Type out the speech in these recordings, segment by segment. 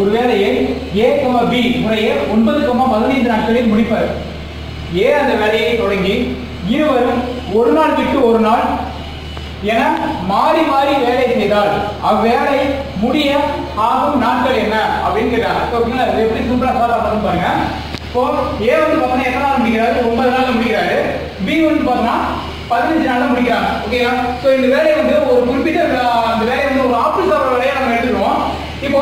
ஒரு வேலையை ஏ கம பி முறையே ஒன்பது கமா பதினைந்து நாட்களில் முடிப்பார். ஏ அந்த வேலையை தொடங்கி இருவரும் ஒரு நாள் விட்டு ஒரு நாள் என மாறி மாறி வேலை செய்தால் அவ்வேலை முடிய ஆகும் நாட்கள் என்ன அப்படின்னு கேட்டாங்க. ஓகேங்களா எப்படி சூப்பராக சால்வ் பண்ணணும் பாருங்க. இப்போ ஏ வந்து பார்த்தீங்கன்னா எத்தனை நாள் முடிக்கிறாரு? ஒன்பது நாள் முடிக்கிறாரு. பி வந்து பார்த்தீங்கன்னா பதினஞ்சு நாளில் முடிக்கிறாங்க. ஓகேங்களா ஸோ இந்த வேலையை வந்து ஒரு குறிப்பிட்ட அந்த வேலையை வந்து ஒரு ஆஃபீஸ் வர வேலையை நம்ம எடுத்துக்கிறோம் இப்போ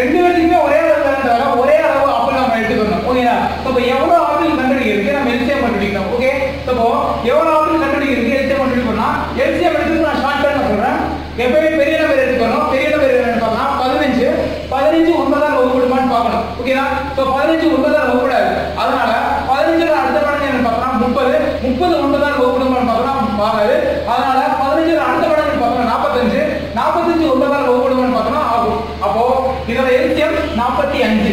ரெண்டு பேருக்குமே ஒரே அளவு வேலை ஒரே அளவு ஆப்பிள் நம்ம எடுத்துக்கணும். ஓகேங்களா இப்போ எவ்வளோ ஆப்பிள் இருக்கு? நம்ம எல்சிஎம் கண்டுபிடிக்கணும் ஓகே இப்போ எவ்வளோ ஆப்பிள் கண்டுபிடிக்கிறது எல்சிஎம் கண்டுபிடிக்கணும்னா எல்சிஎம் எடுத்து நான் ஷார்ட் கட் சொல்றேன். எப்பவுமே பெரிய நம்பர் எடுத்துக்கணும். பெரிய நம்பர் என்னன்னு பார்த்தா பதினஞ்சு பதினஞ்சு ஒன்பதால் வகுப்படுமான்னு பார்க்கணும். ஓகேங்களா ஸோ பதினஞ்சு ஒன்பதால் வகுப்படாது அதனால பதினஞ்சு அடுத்த மடங்கு என்ன பார்த்தோம்னா முப்பது முப்பது ஒன்பதால் வகுப்படுமான்னு பார்த்தோம்னா பார்க்காது அதனால பதினஞ்சுல அடுத்த மடங்கு பார்த்தோம்னா நாற்பத்தஞ்சு நாற்பத்தஞ்சு ஒன்பதால் வகுப்படுமான்னு பார்த்தோம்னா ஆகும் அப்போ இதோட எல்சிஎம் நாற்பத்தி அஞ்சு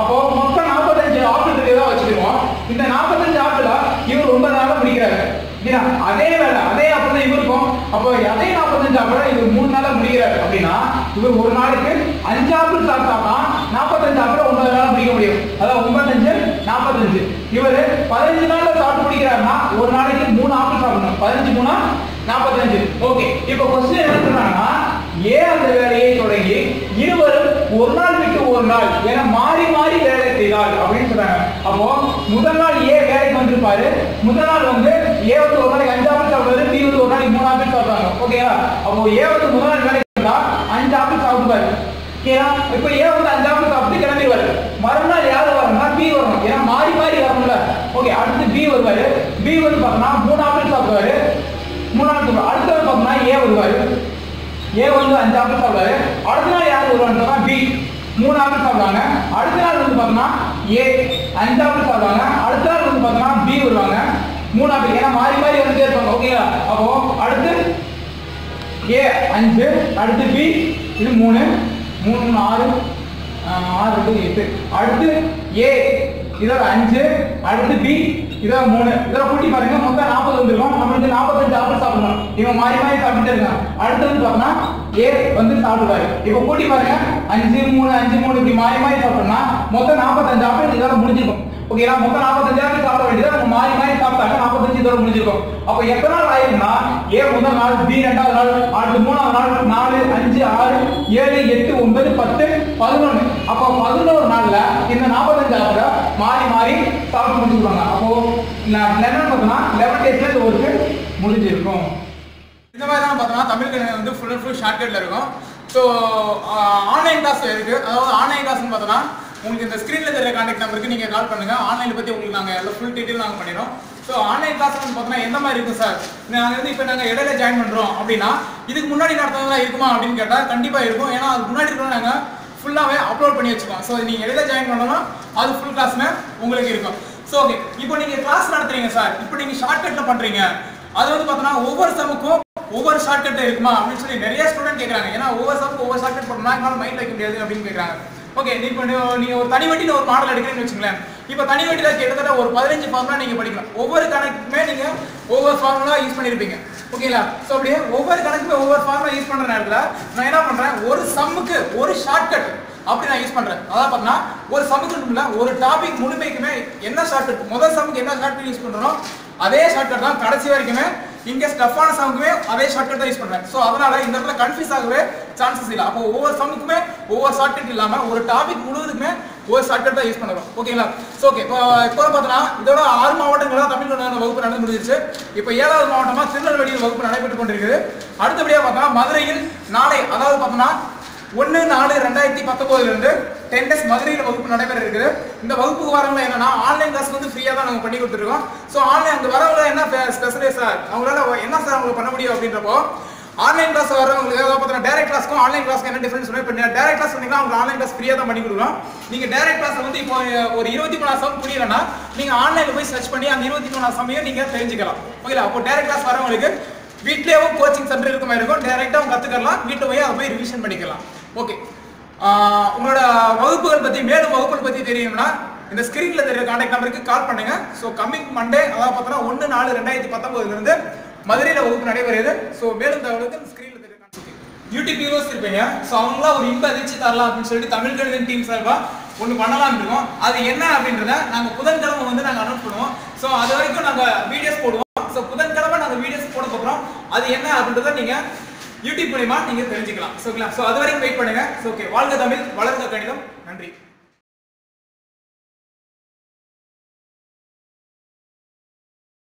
அப்போ மொத்தம் நாற்பத்தஞ்சு ஆப்பிள் இருக்கிறதா வச்சுக்கிடுவோம் இந்த நாற்பத்தஞ்சு ஆப்பிள இவர் ஒன்பது நாளா முடிக்கிறாரு. இல்லையா? அதே வேலை அதே ஆப்பிள் தான் இவருக்கும். அப்போ அதே நாற்பத்தஞ்சு ஆப்பிள் இவர் மூணு நாளா முடிக்கிறாரு அப்படின்னா இவர் ஒரு நாளுக்கு அஞ்சு ஆப்பிள் சாப்பிட்டாங்கன்னா நாற்பத்தஞ்சு ஆப்பிள் ஒன்பது நாள்ல முடிக்க முடியும். அதாவது ஒன்பத்தஞ்சு நாற்பத்தஞ்சு இவர் பதினஞ்சு நாள்ல சாப்பிட்டு முடிக்கிறாருன்னா ஒரு நாளைக்கு மூணு ஆப்பிள் சாப்பிடணும். பதினஞ்சு மூணா நாற்பத்தஞ்சு ஓகே. இப்போ கொஸ்டின் என்ன சொல்றாங்கன்னா ஏ அந்த வேலையை தொடங்கி இருவரும் ஒரு நாள் விட்டு ஒரு நாள் என மாறி மாறி வேலை செய்தால் அப்படின்னு சொல்றாங்க அப்போ முதல் நாள் ஏ வேலைக்கு வந்திருப்பாரு. முதல் நாள் வந்து ஏ வந்து ஒரு நாளைக்கு அஞ்சு ஆப்பிள் சாப்பிடுவாரு பி வந்து ஒரு நாளைக்கு மூணு ஆப்பிள் சாப்பிடுறாங்க ஓகேவா அப்போ ஏ வந்து முதல் நாள் வேலைக்கு வந்தா அஞ்சு சாப்பிடுவாரு ஓகேவா இப்போ ஏ வந்து அஞ்சு ஆப்பிள் சாப்பிட்டு கிளம்பிடுவாரு. மறுநாள் யாரு வரணும்னா பி வரணும். ஏன்னா மாறி மாறி வரணும்ல. ஓகே அடுத்து பி வருவாரு. பி வந்து பார்த்தோம்னா மூணாம் ஆப்பிள் சாப்பிடுவாரு. மூணாவது அடுத்தவர் பார்த்தோம்னா ஏ வருவாரு. ஏ வந்து அஞ்சு ஆப்பிள் சாப்பிடுவாரு அடுத்த நாள் யார் வருவாங்கன்னா பி. மூணு ஆப்பிள் சாப்பிடுவாங்க. அடுத்த நாள் வந்து பார்த்தோம்னா ஏ. அஞ்சு ஆப்பிள் சாப்பிடுவாங்க. அடுத்த நாள் வந்து பார்த்தோம்னா பி வருவாங்க. மூணு ஆப்பிள் ஏன்னா மாறி மாறி வந்துட்டே இருப்பாங்க. ஓகேங்களா அப்போ அடுத்து ஏ அஞ்சு அடுத்து பி இது மூணு. மூணு மூணு ஆறு. ஆறு எட்டு. அடுத்து ஏ இதோட அஞ்சு. அடுத்து பி இதான் மூணு. இதோட கூட்டி பாருங்க. மொத்தம் நாற்பது வந்துருக்கும். வந்து நாற்பத்தஞ்சு ஆப்பிள் சாப்பிடணும் இவன் மாறி மாறி சாப்பிட்டு இருக்கான். அடுத்து வந்து பார்த்தோம்னா ஏ வந்து சாப்பிடுவாரு. இப்போ கூட்டி பாருங்க. அஞ்சு மூணு அஞ்சு மூணு இப்படி மாறி மாறி சாப்பிட்டோம்னா மொத்தம் நாற்பத்தஞ்சு ஆப்பிள் இதோட முடிஞ்சிருக்கும். ஓகேங்களா மொத்தம் நாற்பத்தஞ்சு ஆப்பிள் சாப்பிட வேண்டியது நம்ம மாறி மாறி சாப்பிட்டாங்க நாற்பத்தஞ்சு தூரம் முடிஞ்சிருக்கும். அப்போ எத்தனை நாள் ஆயிரும்னா ஏ முதல் நாள் பி ரெண்டாவது நாள் அடுத்து மூணாவது நாள் நாலு அஞ்சு ஆறு ஏழு எட்டு ஒன்பது பத்து பதினொன்று. அப்போ பதினோரு நாள்ல இந்த நாற்பத்தஞ்சு ஆப்பிள மாறி மாறி சாப்பிட்டு முடிச்சுருவாங்க அப்போ லெவன் பார்த்தோம்னா லெவன் டேஸ்ல இந்த ஒர்க்கு முடிஞ்சிருக்கும். இந்த மாதிரி தான் பார்த்தோம்னா தமிழ் கணிதம் வந்து ஃபுல் அண்ட் ஃபுல் ஷார்ட்கட்டில் இருக்கும். ஸோ ஆன்லைன் கிளாஸ் இருக்கு. அதாவது ஆன்லைன் கிளாஸ்னு பார்த்தோம்னா உங்களுக்கு இந்த ஸ்க்ரீனில் தெரிய கான்டாக்ட் நம்பருக்கு நீங்கள் கால் பண்ணுங்க. ஆன்லைனில் பற்றி உங்களுக்கு நாங்கள் எல்லாம் ஃபுல் டீட்டெயில் நாங்கள் பண்ணிடுறோம். ஸோ ஆன்லைன் கிளாஸ் வந்து எந்த மாதிரி இருக்கும் சார் நாங்கள் வந்து இப்போ நாங்கள் இடையில ஜாயின் பண்ணுறோம் அப்படின்னா இதுக்கு முன்னாடி நடத்துனதெல்லாம் இருக்குமா அப்படின்னு கேட்டால் கண்டிப்பாக இருக்கும். ஏன்னா அதுக்கு முன்னாடி இருக்கிறோம் நாங்கள் ஃபுல்லாகவே அப்லோட் பண்ணி வச்சுக்கோம் ஸோ நீங்கள் இடையில ஜாயின் பண்ணோம்னா அது ஃபுல் கிளாஸ்மே உங்களுக்கு இருக்கும். ஸோ ஓகே இப்போ நீங்கள் கிளாஸ் நடத்துறீங்க சார் இப்போ நீங்கள் ஷார்ட்கட்டில் பண்ணுறீங்க அது வந்து பார்த்தோன்னா ஒவ்வொரு சமுக்கும் ஒவ்வொரு ஷார்ட்கட் இருக்குமா அப்படின்னு சொல்லி நிறைய ஸ்டூடெண்ட் கேட்குறாங்க ஏன்னா ஒவ்வொரு சமுக்கு ஒவ்வொரு ஷார்ட்கட் பண்ணா என்னால் மைண்ட் வைக்க முடியாது அப்படின்னு கேட்குறாங்க ஓகே இப்போ நீங்கள் ஒரு தனி வட்டியில் ஒரு மாடல் எடுக்கிறீங்கன்னு வச்சுங்களேன் இப்போ தனி வட்டியில் கிட்டத்தட்ட ஒரு பதினஞ்சு ஃபார்முலா நீங்கள் படிக்கலாம். ஒவ்வொரு கணக்குமே நீங்கள் ஒவ்வொரு ஃபார்முலா யூஸ் பண்ணியிருப்பீங்க ஓகேங்களா ஸோ அப்படியே ஒவ்வொரு கணக்குமே ஒவ்வொரு ஃபார்முலா யூஸ் பண்ணுற நேரத்தில் நான் என்ன பண்ணுறேன் ஒரு சம்முக்கு ஒரு ஷார்ட்கட் அப்படி நான் யூஸ் பண்றேன். அதாவது பார்த்தீங்கன்னா ஒரு சமுக்கு இல்ல ஒரு டாபிக் முழுமைக்குமே என்ன ஷார்ட் முதல் சமுக்கு என்ன ஷார்ட் யூஸ் பண்றோம் அதே ஷார்ட்கட் தான் கடைசி வரைக்குமே இங்க ஸ்டஃபான சமுக்குமே அதே ஷார்ட்கட் தான் யூஸ் பண்றேன். ஸோ அதனால இந்த இடத்துல கன்ஃபியூஸ் ஆகவே சான்சஸ் இல்லை. அப்போ ஒவ்வொரு சமுக்குமே ஒவ்வொரு ஷார்ட்கட் இல்லாம ஒரு டாபிக் முழுவதுக்குமே ஒரு ஷார்ட்கட் தான் யூஸ் பண்ணுறோம் ஓகேங்களா ஸோ ஓகே இப்போ இப்போ பார்த்தோன்னா இதோட ஆறு மாவட்டங்கள் தான் தமிழ்நாடு வகுப்பு நடந்து முடிஞ்சிருச்சு. இப்போ ஏழாவது மாவட்டமா திருநெல்வேலியில் வகுப்பு நடைபெற்று கொண்டிருக்குது. அடுத்தபடியாக பார்த்தோம்னா மதுரையில் நாளை அதாவது பார்த்தோன்னா ஒன்று நாலு ரெண்டாயிரத்தி பத்தொம்போதுலேருந்து டென் டேஸ் மதுரையில் வகுப்பு நடைபெற இருக்குது. இந்த வகுப்புக்கு வரவங்க என்னன்னா ஆன்லைன் கிளாஸ் வந்து ஃப்ரீயாக தான் நாங்கள் பண்ணி கொடுத்துருக்கோம். ஸோ ஆன்லைன் அந்த வரவங்க என்ன ஸ்பெஷலே சார் அவங்களால என்ன சார் அவங்களுக்கு பண்ண முடியும் அப்படின்றப்போ ஆன்லைன் கிளாஸ் வரவங்களுக்கு அதாவது பார்த்தீங்கன்னா டேரக்ட் கிளாஸ்க்கும் ஆன்லைன் கிளாஸ்க்கு என்ன டிஃபரன்ஸ் சொன்னா இப்போ டேரக்ட் கிளாஸ் வந்தீங்கன்னா அவங்க ஆன்லைன் கிளாஸ் ஃப்ரீயாக தான் பண்ணி கொடுக்குறோம் நீங்கள் டேரக்ட் கிளாஸ் வந்து இப்போ ஒரு இருபத்தி மூணு சம் புரியலன்னா நீங்கள் ஆன்லைனில் போய் சர்ச் பண்ணி அந்த இருபத்தி மூணு சமையும் நீங்கள் தெரிஞ்சுக்கலாம். ஓகேங்களா அப்போ டேரக்ட் கிளாஸ் வரவங்களுக்கு வீட்லேயும் கோச்சிங் சென்டர் இருக்க மாதிரி இருக்கும் டேரெக்டாக கற்றுக்கலாம் வீட்டில் போய் அதை போய் ரிவிஷன் பண்ணிக்கலாம். ஓகே உங்களோட வகுப்புகள் பற்றி மேலும் வகுப்புகள் பற்றி தெரியணும்னா இந்த ஸ்க்ரீனில் தெரிய கான்டாக்ட் நம்பருக்கு கால் பண்ணுங்க. ஸோ கம்மிங் மண்டே அதாவது பார்த்தோன்னா ஒன்று நாலு ரெண்டாயிரத்தி பத்தொம்போதுலேருந்து மதுரையில் வகுப்பு நடைபெறுது. ஸோ மேலும் தகவலுக்கு ஸ்க்ரீனில் தெரிய யூடியூப் ஹீரோஸ் இருப்பீங்க. ஸோ அவங்களாம் ஒரு இன்ப அதிர்ச்சி தரலாம் அப்படின்னு சொல்லிட்டு தமிழ் கணிதன் டீம் சார்பா ஒன்று பண்ணலாம்னு இருக்கோம். அது என்ன அப்படின்றத நாங்கள் புதன்கிழமை வந்து நாங்கள் அனௌன்ஸ் பண்ணுவோம். ஸோ அது வரைக்கும் நாங்கள் வீடியோஸ் போடுவோம். ஸோ புதன்கிழமை நாங்கள் வீடியோஸ் போட போகிறோம் அது என்ன அப்படின்றத நீங்கள் யூடியூப் மூலியமா நீங்க தெரிஞ்சுக்கலாம். ஓகேங்களா ஸோ அது வரைக்கும் வெயிட் பண்ணுங்க. ஸோ ஓகே வாழ்க தமிழ் வளர்ந்த கணிதம். நன்றி.